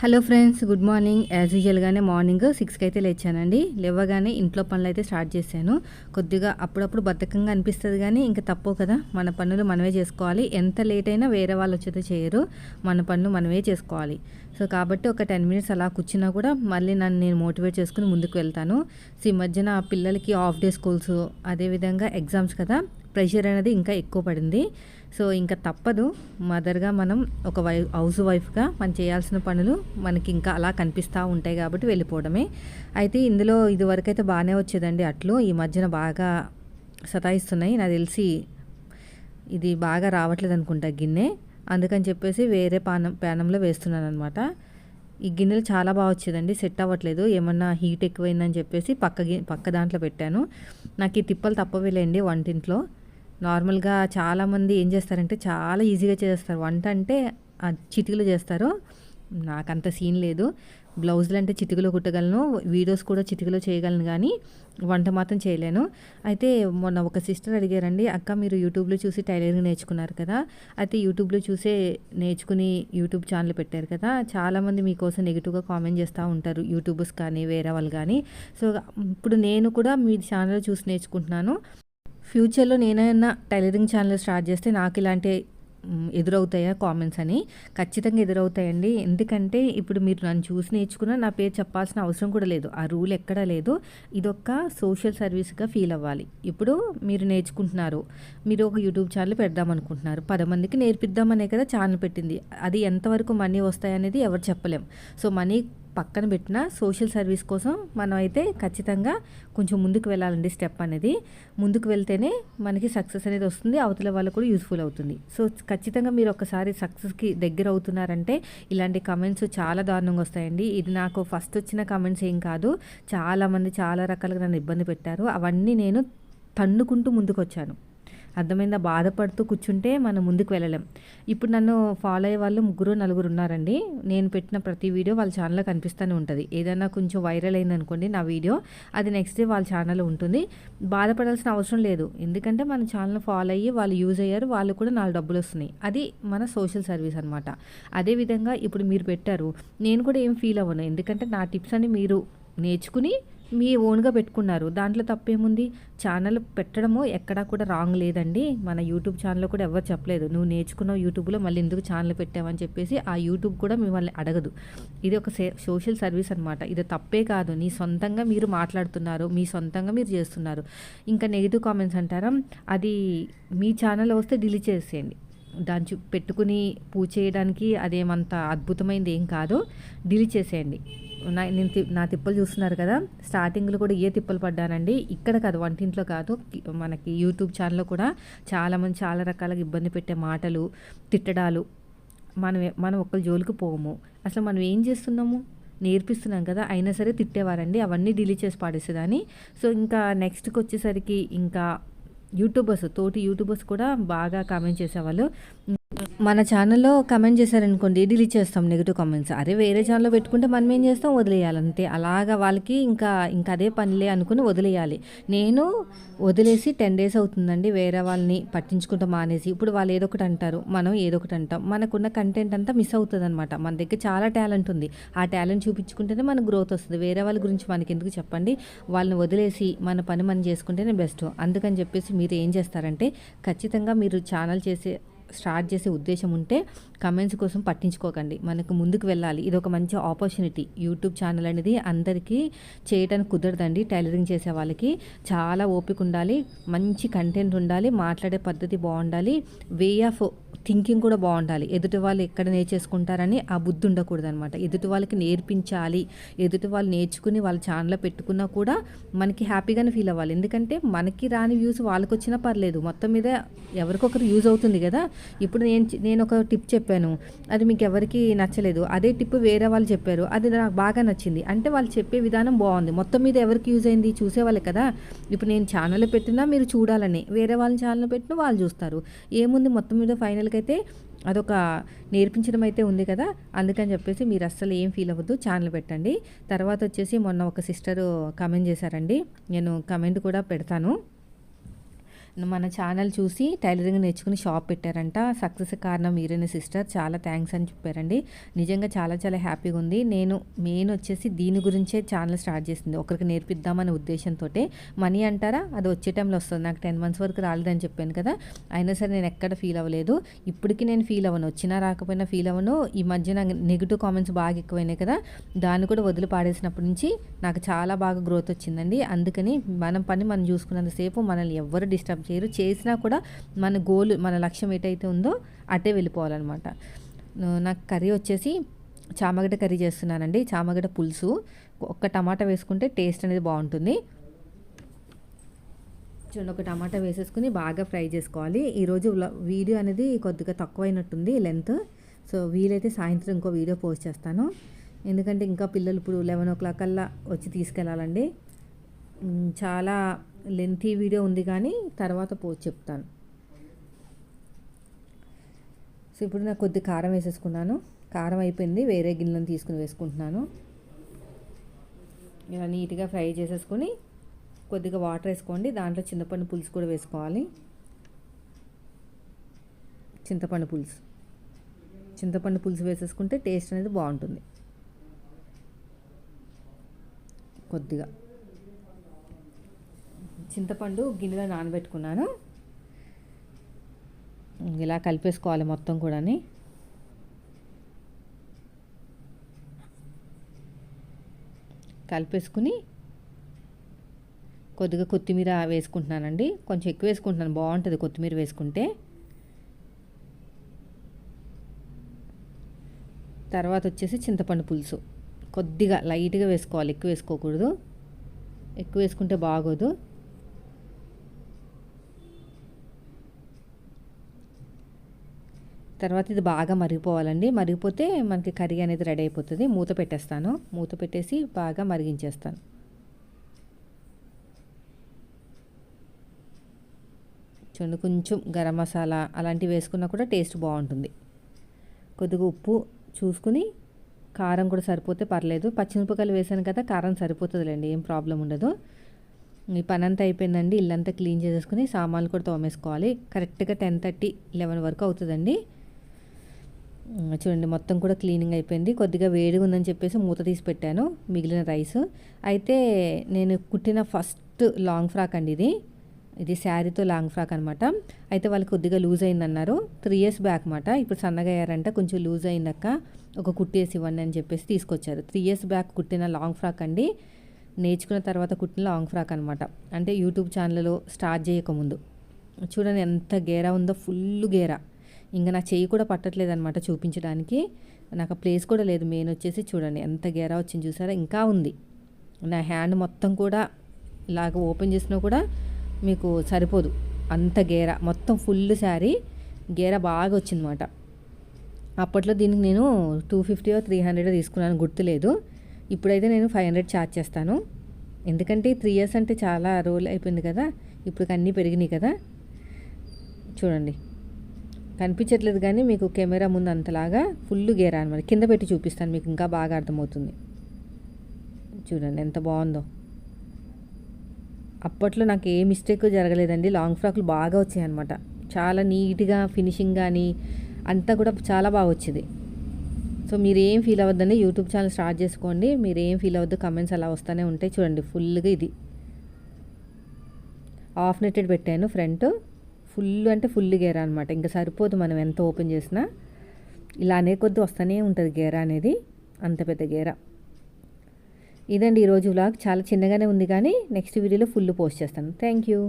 Hello friends good morning. As యూజువల్గానే morning సిక్స్కి అయితే లేచానండి. లేవగానే ఇంట్లో పనులు అయితే స్టార్ట్ చేశాను. కొద్దిగా అప్పుడప్పుడు బద్ధకంగా అనిపిస్తుంది కానీ ఇంకా తప్పు కదా. మన పనులు మనమే చేసుకోవాలి. ఎంత లేట్ అయినా వేరే వాళ్ళు వచ్చేది చేయరు. మన పనులు మనమే చేసుకోవాలి. సో కాబట్టి ఒక టెన్ మినిట్స్ అలా కూర్చున్నా కూడా మళ్ళీ నన్ను నేను మోటివేట్ చేసుకుని ముందుకు వెళ్తాను. సో ఈ మధ్యన పిల్లలకి హాఫ్ డే స్కూల్స్ అదేవిధంగా ఎగ్జామ్స్ కదా. ప్రెషర్ అనేది ఇంకా ఎక్కువ పడింది. సో ఇంకా తప్పదు. మదర్గా మనం ఒక వై హౌస్ వైఫ్గా మనం చేయాల్సిన పనులు మనకి ఇంకా అలా కనిపిస్తూ ఉంటాయి కాబట్టి వెళ్ళిపోవడమే. అయితే ఇందులో ఇదివరకు అయితే బాగానే వచ్చేదండి అట్లు. ఈ మధ్యన బాగా సతాయిస్తున్నాయి. నాకు తెలిసి ఇది బాగా రావట్లేదు అనుకుంటా గిన్నె. అందుకని చెప్పేసి వేరే పానం ప్యానంలో వేస్తున్నాను అనమాట ఈ గిన్నెలు చాలా బాగా వచ్చేదండి. సెట్ అవ్వట్లేదు. ఏమన్నా హీట్ ఎక్కువైందని చెప్పేసి పక్క గి పక్క దాంట్లో పెట్టాను. నాకు ఈ తిప్పలు తప్పవేలేండి వంటింట్లో. నార్మల్గా చాలామంది ఏం చేస్తారంటే చాలా ఈజీగా చేస్తారు వంట అంటే చిటికలు చేస్తారు. నాకు అంత సీన్ లేదు. బ్లౌజులు అంటే చిటికలో కుట్టగలను. వీడియోస్ కూడా చిటికలో చేయగలను కానీ వంట మాత్రం చేయలేను. అయితే మొన్న ఒక సిస్టర్ అడిగారండి అక్క మీరు యూట్యూబ్లో చూసి టైలరింగ్ నేర్చుకున్నారు కదా? అయితే యూట్యూబ్లో చూసే నేర్చుకుని యూట్యూబ్ ఛానల్ పెట్టారు కదా? చాలామంది మీకోసం నెగిటివ్గా కామెంట్ చేస్తూ ఉంటారు యూట్యూబర్స్ కానీ వేరే వాళ్ళు కానీ. సో ఇప్పుడు నేను కూడా మీ ఛానల్ చూసి నేర్చుకుంటున్నాను. ఫ్యూచర్లో నేనైనా టైలరింగ్ ఛానల్ స్టార్ట్ చేస్తే నాకు ఇలాంటి ఎదురవుతాయా కామెంట్స్ అని? ఖచ్చితంగా ఎదురవుతాయండి. ఎందుకంటే ఇప్పుడు మీరు నన్ను చూసి నేర్చుకున్న నా పేరు చెప్పాల్సిన అవసరం కూడా లేదు. ఆ రూల్ ఎక్కడా లేదు. ఇదొక సోషల్ సర్వీస్గా ఫీల్ అవ్వాలి. ఇప్పుడు మీరు నేర్చుకుంటున్నారు. మీరు ఒక యూట్యూబ్ ఛానల్ పెడదాం అనుకుంటున్నారు. పది మందికి నేర్పిద్దామనే కదా ఛానల్ పెట్టింది. అది ఎంతవరకు మనీ వస్తాయనేది ఎవరు చెప్పలేం. సో మనీ పక్కన పెట్టిన సోషల్ సర్వీస్ కోసం మనం అయితే ఖచ్చితంగా కొంచెం ముందుకు వెళ్ళాలండి స్టెప్ అనేది. ముందుకు వెళ్తేనే మనకి సక్సెస్ అనేది వస్తుంది అవతల వాళ్ళకు కూడా యూస్ఫుల్ అవుతుంది. సో ఖచ్చితంగా మీరు ఒకసారి సక్సెస్కి దగ్గర అవుతున్నారంటే ఇలాంటి కమెంట్స్ చాలా దారుణంగా వస్తాయండి. ఇది నాకు ఫస్ట్ వచ్చిన కమెంట్స్ ఏం కాదు. చాలామంది చాలా రకాలుగా నన్ను ఇబ్బంది పెట్టారు. అవన్నీ నేను తన్నుకుంటూ ముందుకు వచ్చాను అర్థమైందా? బాధపడుతూ కూర్చుంటే మనం ముందుకు వెళ్ళలేం. ఇప్పుడు నన్ను ఫాలో అయ్యే వాళ్ళు ముగ్గురు నలుగురు ఉన్నారండి. నేను పెట్టిన ప్రతి వీడియో వాళ్ళ ఛానల్లో కనిపిస్తూనే ఉంటుంది. ఏదైనా కొంచెం వైరల్ అయిందనుకోండి నా వీడియో అది నెక్స్ట్ డే వాళ్ళ ఛానల్లో ఉంటుంది. బాధపడాల్సిన అవసరం లేదు. ఎందుకంటే మన ఛానల్ ఫాలో అయ్యి వాళ్ళు యూజ్ అయ్యారు వాళ్ళు కూడా నాలుగు డబ్బులు వస్తున్నాయి. అది మన సోషల్ సర్వీస్ అనమాట అదేవిధంగా ఇప్పుడు మీరు పెట్టారు నేను కూడా ఏం ఫీల్ అవ్వను. ఎందుకంటే నా టిప్స్ అని మీరు నేర్చుకుని మీ ఓన్గా పెట్టుకున్నారు. దాంట్లో తప్పేముంది? ఛానల్ పెట్టడము ఎక్కడా కూడా రాంగ్ లేదండి. మన యూట్యూబ్ ఛానల్లో కూడా ఎవరు చెప్పలేదు. నువ్వు నేర్చుకున్నావు యూట్యూబ్లో మళ్ళీ ఎందుకు ఛానల్ పెట్టావని చెప్పేసి ఆ యూట్యూబ్ కూడా మిమ్మల్ని అడగదు. ఇది ఒక సోషల్ సర్వీస్ అనమాట ఇది తప్పే కాదు. నీ సొంతంగా మీరు మాట్లాడుతున్నారు. మీ సొంతంగా మీరు చేస్తున్నారు. ఇంకా నెగిటివ్ కామెంట్స్ అంటారా? అది మీ ఛానల్ వస్తే డిలీట్ చేసేయండి. దాని పెట్టుకుని పూజ చేయడానికి అదేమంత అద్భుతమైనది ఏం కాదు. డిలీట్ చేసేయండి. నేను నా తిప్పలు చూస్తున్నారు కదా స్టార్టింగ్లో కూడా ఏ తిప్పలు పడ్డానండి ఇక్కడ కాదు వంటింట్లో కాదు మనకి యూట్యూబ్ ఛానల్లో కూడా చాలామంది చాలా రకాలుగా ఇబ్బంది పెట్టే మాటలు తిట్టడాలు మనం మనం ఒక్కరి జోలికి పోము. అసలు మనం ఏం చేస్తున్నాము? నేర్పిస్తున్నాం కదా అయినా సరే తిట్టేవారండి అవన్నీ డిలీట్ చేసి పాడేసేదాన్ని. సో ఇంకా నెక్స్ట్కి వచ్చేసరికి ఇంకా యూట్యూబర్స్ తోటి యూట్యూబర్స్ కూడా బాగా కామెంట్ చేసేవాళ్ళు. మన ఛానల్లో కమెంట్ చేశారనుకోండి డిలీట్ చేస్తాం నెగిటివ్ కామెంట్స్. అదే వేరే ఛానల్లో పెట్టుకుంటే మనం ఏం చేస్తాం? వదిలేయాలి. అంతే. అలాగా వాళ్ళకి ఇంకా ఇంకా అదే పనిలే అనుకుని వదిలేయాలి. నేను వదిలేసి టెన్ డేస్ అవుతుందండి వేరే వాళ్ళని పట్టించుకుంటాం మానేసి. ఇప్పుడు వాళ్ళు ఏదో ఒకటి అంటారు మనం ఏదో ఒకటి అంటాం. మనకున్న కంటెంట్ అంతా మిస్ అవుతుంది అనమాట మన దగ్గర చాలా టాలెంట్ ఉంది. ఆ టాలెంట్ చూపించుకుంటేనే మనకు గ్రోత్ వస్తుంది. వేరే వాళ్ళ గురించి మనకి ఎందుకు చెప్పండి? వాళ్ళని వదిలేసి మన పని మనం చేసుకుంటేనే బెస్ట్ అందుకని చెప్పేసి మీరు ఏం చేస్తారంటే ఖచ్చితంగా మీరు ఛానల్ చేసే స్టార్ట్ చేసే ఉద్దేశం ఉంటే కమెంట్స్ కోసం పట్టించుకోకండి. మనకు ముందుకు వెళ్ళాలి. ఇది ఒక మంచి ఆపర్చునిటీ యూట్యూబ్ ఛానల్ అనేది అందరికీ చేయడానికి కుదరదండి. టైలరింగ్ చేసే వాళ్ళకి చాలా ఓపిక ఉండాలి. మంచి కంటెంట్ ఉండాలి. మాట్లాడే పద్ధతి బాగుండాలి. వే ఆఫ్ థింకింగ్ కూడా బాగుండాలి. ఎదుటి వాళ్ళు ఎక్కడ నేర్చేసుకుంటారని ఆ బుద్ధి ఉండకూడదు అనమాట ఎదుటి వాళ్ళకి నేర్పించాలి. ఎదుటి వాళ్ళు నేర్చుకుని వాళ్ళ ఛానల్లో పెట్టుకున్నా కూడా మనకి హ్యాపీగానే ఫీల్ అవ్వాలి. ఎందుకంటే మనకి రాని వ్యూస్ వాళ్ళకి వచ్చినా పర్లేదు. మొత్తం మీద ఎవరికొకరు యూజ్ అవుతుంది కదా. ఇప్పుడు నేను నేను ఒక టిప్ చెప్పాను. చెప్పాను. అది మీకు ఎవరికి నచ్చలేదు. అదే టిప్ వేరే వాళ్ళు చెప్పారు. అది నాకు బాగా నచ్చింది. అంటే వాళ్ళు చెప్పే విధానం బాగుంది. మొత్తం మీద ఎవరికి యూజ్ అయింది చూసేవాళ్ళే కదా. ఇప్పుడు నేను ఛానల్ పెట్టినా మీరు చూడాలని. వేరే వాళ్ళ ఛానల్ పెట్టినా వాళ్ళు చూస్తారు. ఏముంది మొత్తం మీద ఫైనల్గా అయితే అదొక నేర్పించడం అయితే ఉంది కదా. అందుకని చెప్పేసి మీరు అస్సలు ఏం ఫీల్ అవ్వద్దు. ఛానల్ పెట్టండి. తర్వాత వచ్చేసి మొన్న ఒక సిస్టర్ కమెంట్ చేశారండి. నేను కమెంట్ కూడా పెడతాను. మన ఛానల్ చూసి టైలరింగ్ నేర్చుకుని షాప్ పెట్టారంట. సక్సెస్ కారణం మీరైన సిస్టర్. చాలా థ్యాంక్స్ అని చెప్పారండి. నిజంగా చాలా చాలా హ్యాపీగా ఉంది. నేను మెయిన్ వచ్చేసి దీని గురించే ఛానల్ స్టార్ట్ చేసింది. ఒకరికి నేర్పిద్దామనే ఉద్దేశంతో మనీ అంటారా? అది వచ్చే టైంలో వస్తుంది. నాకు టెన్ మంత్స్ వరకు రాలేదని చెప్పాను కదా. అయినా సరే నేను ఎక్కడ ఫీల్ అవ్వలేదు. ఇప్పటికీ నేను ఫీల్ అవ్వను. వచ్చినా రాకపోయినా ఫీల్ అవ్వను. ఈ మధ్య నాకు నెగిటివ్ కామెంట్స్ బాగా ఎక్కువైనాయి కదా. దాన్ని కూడా వదిలి పాడేసినప్పటి నుంచి నాకు చాలా బాగా గ్రోత్ వచ్చిందండి. అందుకని మనం పని మనం చూసుకున్నంతసేపు మనల్ని ఎవరు డిస్టర్బ్ చేయరు. చేసినా కూడా మన గోల్ మన లక్ష్యం ఏటైతే ఉందో అటే వెళ్ళిపోవాలన్నమాట. నాకు కర్రీ వచ్చేసి చామగడ్డ కర్రీ చేస్తున్నానండి. చామగడ్డ పులుసు. ఒక్క టమాటా వేసుకుంటే టేస్ట్ అనేది బాగుంటుంది. చూడండి ఒక టమాటా వేసేసుకుని బాగా ఫ్రై చేసుకోవాలి. ఈరోజు వీడియో అనేది కొద్దిగా తక్కువైనట్టుంది లెంత్. సో వీలైతే సాయంత్రం ఇంకో వీడియో పోస్ట్ చేస్తాను. ఎందుకంటే ఇంకా పిల్లలు ఇప్పుడు లెవెన్ ఓ క్లాక్ అలా వచ్చి తీసుకెళ్ళాలండి. చాలా లెంతీ వీడియో ఉంది కానీ తర్వాత పోస్ట్ చెప్తాను. సో ఇప్పుడు నాకు కొద్ది కారం వేసేసుకున్నాను. కారం అయిపోయింది. వేరే గిన్నెలను తీసుకుని వేసుకుంటున్నాను. ఇలా నీట్గా ఫ్రై చేసేసుకొని కొద్దిగా వాటర్ వేసుకోండి. దాంట్లో చింతపండు పులుసు కూడా వేసుకోవాలి. చింతపండు పులుసు. చింతపండు పులుసు వేసేసుకుంటే టేస్ట్ అనేది బాగుంటుంది. కొద్దిగా. చింతపండు గిన్నెలో నానబెట్టుకున్నాను. ఇలా కలిపేసుకోవాలి మొత్తం కూడా కలిపేసుకుని కొద్దిగా కొత్తిమీర వేసుకుంటున్నానండి. కొంచెం ఎక్కువ వేసుకుంటున్నాను. బాగుంటుంది కొత్తిమీర వేసుకుంటే. తర్వాత వచ్చేసి చింతపండు పులుసు. కొద్దిగా లైట్గా వేసుకోవాలి. ఎక్కువ వేసుకోకూడదు. ఎక్కువ వేసుకుంటే బాగోదు. తర్వాత ఇది బాగా మరిగిపోవాలండి. మరిగిపోతే మనకి కర్రీ అనేది రెడీ అయిపోతుంది. మూత పెట్టేస్తాను. మూత పెట్టేసి బాగా మరిగించేస్తాను. చూడండి కొంచెం గరం మసాలా అలాంటివి వేసుకున్నా కూడా టేస్ట్ బాగుంటుంది. కొద్దిగా ఉప్పు చూసుకుని కారం కూడా సరిపోతే పర్లేదు. పచ్చిమిరపకాయలు వేసాను కదా కారం సరిపోతుందిలేండి ఏం ప్రాబ్లం ఉండదు. ఈ పని అంతా అయిపోయిందండి. ఇల్లంతా క్లీన్ చేసేసుకుని సామాన్లు కూడా తోమేసుకోవాలి. కరెక్ట్గా టెన్ థర్టీ లెవెన్ వరకు అవుతుందండి. చూడండి మొత్తం కూడా క్లీనింగ్ అయిపోయింది. కొద్దిగా వేడిగా ఉందని చెప్పేసి మూత తీసి పెట్టాను మిగిలిన రైస్. అయితే నేను కుట్టిన ఫస్ట్ లాంగ్ ఫ్రాక్ అండి ఇది. ఇది శారీతో లాంగ్ ఫ్రాక్ అనమాట అయితే వాళ్ళకి కొద్దిగా లూజ్ అయిందన్నారు. త్రీ ఇయర్స్ బ్యాక్ అనమాట ఇప్పుడు సన్నగా అయ్యారంట కొంచెం లూజ్ అయిందాక ఒక కుట్టేసి ఇవ్వండి అని చెప్పేసి తీసుకొచ్చారు. త్రీ ఇయర్స్ బ్యాక్ కుట్టిన లాంగ్ ఫ్రాక్ అండి. నేర్చుకున్న తర్వాత కుట్టిన లాంగ్ ఫ్రాక్ అనమాట అంటే యూట్యూబ్ ఛానల్లో స్టార్ట్ చేయకముందు. చూడండి ఎంత గేరా ఉందో ఫుల్ గేరా. ఇంకా నా చెయ్యి కూడా పట్టట్లేదు అనమాట చూపించడానికి. నాకు ప్లేస్ కూడా లేదు. మెయిన్ వచ్చేసి చూడండి ఎంత గేరా వచ్చింది చూసారా? ఇంకా ఉంది. నా హ్యాండ్ మొత్తం కూడా ఇలాగ ఓపెన్ చేసినా కూడా మీకు సరిపోదు. అంత గేర మొత్తం ఫుల్ శారీ గేర బాగా వచ్చిందన్నమాట. అప్పట్లో దీనికి నేను టూ ఫిఫ్టీయో త్రీ హండ్రెడ్ తీసుకున్నాను గుర్తులేదు. ఇప్పుడైతే నేను ఫైవ్ హండ్రెడ్ ఛార్జ్ చేస్తాను. ఎందుకంటే త్రీ ఇయర్స్ అంటే చాలా రోల్ అయిపోయింది కదా. ఇప్పుడు అన్నీ పెరిగినాయి కదా. చూడండి. కనిపించట్లేదు కానీ మీకు కెమెరా ముందు అంతలాగా ఫుల్ గేరా అనమాట కింద పెట్టి చూపిస్తాను మీకు ఇంకా బాగా అర్థమవుతుంది. చూడండి ఎంత బాగుందో. అప్పట్లో నాకు ఏ మిస్టేక్ జరగలేదండి. లాంగ్ ఫ్రాక్లు బాగా వచ్చాయి అనమాట చాలా నీట్గా ఫినిషింగ్ కానీ అంతా కూడా చాలా బాగా వచ్చింది. సో మీరు ఏం ఫీల్ అవ్వద్దండి. యూట్యూబ్ ఛానల్ స్టార్ట్ చేసుకోండి. మీరు ఏం ఫీల్ అవ్వద్దు. కమెంట్స్ అలా వస్తూనే ఉంటాయి. చూడండి ఫుల్గా ఇది. ఆఫ్ నెట్టెడ్ పెట్టాను ఫ్రంట్ ఫుల్ అంటే ఫుల్ గేర అనమాట ఇంకా సరిపోదు మనం ఎంత ఓపెన్ చేసినా. ఇలా అనే కొద్ది వస్తూనే ఉంటుంది గేర అనేది. అంత పెద్ద గేరా. ఇదండి ఈరోజు వ్లాగ్. చాలా చిన్నగానే ఉంది కానీ నెక్స్ట్ వీడియోలో ఫుల్ పోస్ట్ చేస్తాను. Thank you.